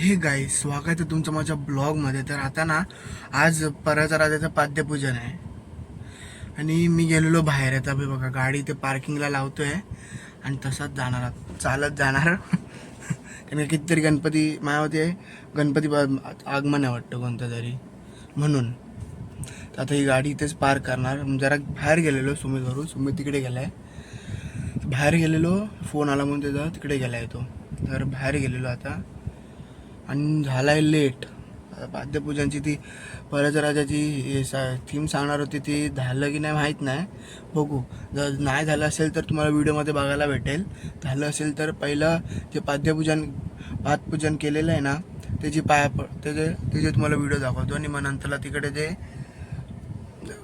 हे गाई स्वागत आहे तुमचं माझ्या ब्लॉगमध्ये तर आता ना आज परत राजाचं पाद्यपूजन आहे. आणि मी गेलेलो बाहेर आता बे बघा गाडी ते पार्किंगला लावतो आहे आणि तसाच जाणार चालत जाणार. कारण कितीतरी गणपती मायावती आहे. गणपती आगमन आहे वाटतं कोणतं तरी. म्हणून. तर आता ही गाडी इथेच पार्क करणार. जरा बाहेर गेलेलो सुमित घरून सुमित तिकडे गेलाय. बाहेर गेलेलो फोन आला म्हणून त्याचा. तिकडे गेलाय तो. तर बाहेर गेलेलो आता. आणि झालाय लेट. पाद्यपूजनची ती परत राजाची थीम सांगणार होती ती झालं की नाही माहीत नाही. बघू. जर नाही झालं असेल तर तुम्हाला व्हिडिओमध्ये बघायला भेटेल. झालं असेल तर पहिलं जे पाद्यपूजन पादपूजन केलेलं आहे ना त्याची पाया पड त्याचे त्याचे तुम्हाला व्हिडिओ दाखवतो आणि मग नंतरला तिकडे जे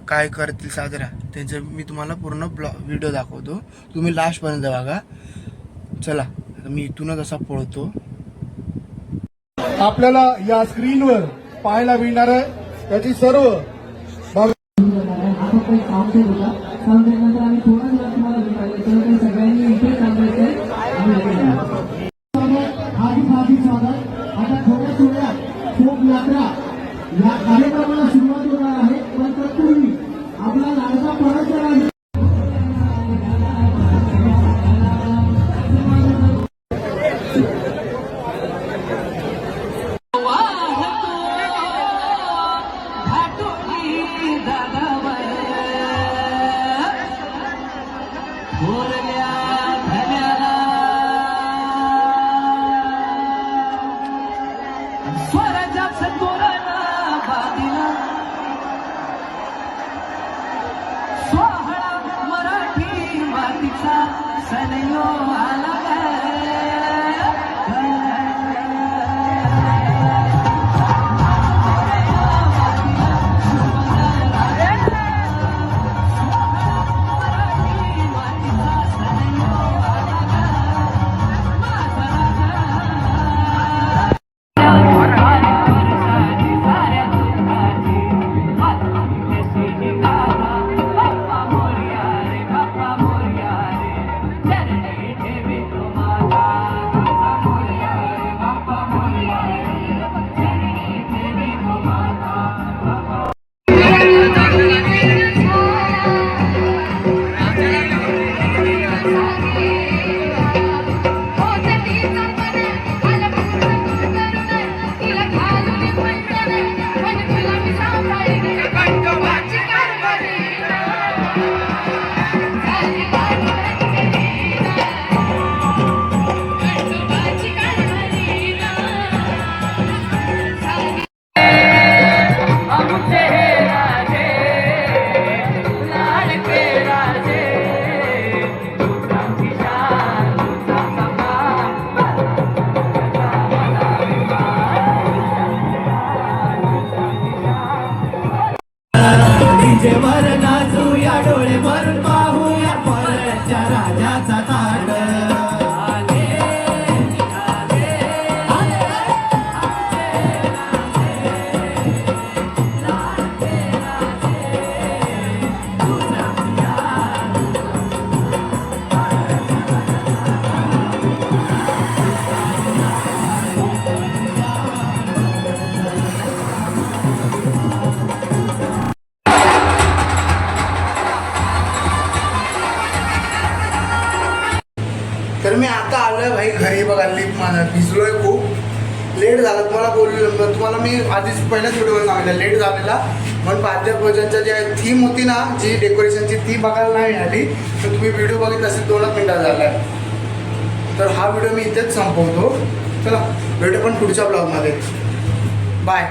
काय करतील साजरा त्यांचं मी तुम्हाला पूर्ण ब्लॉ व्हिडिओ दाखवतो. तुम्ही लास्टपर्यंत बघा. चला मी इथूनच असा पळतो. आपल्याला या स्क्रीनवर पाहायला मिळणार आहे. त्याची सर्व भाग आपण काही काम केलं होता काम आम्ही थोडा वेळा तुम्हाला Sunday What? तर मी आता आलोय भाई घरी बघा लिप माझा भिजलोय खूप. लेट झाला तुम्हाला बोललो तुम्हाला मी आधीच पहिल्याच व्हिडिओवर सांगितलं लेट झालेला. पण पाद्यभोजनच्या जी थीम होती ना जी डेकोरेशनची ती बघायला नाही आली तर तुम्ही व्हिडिओ बघितला असेल दोनच मिनिटात झालाय तर हा व्हिडिओ मी इथेच संपवतो. चला भेटू पण पुढच्या ब्लॉगमध्ये बाय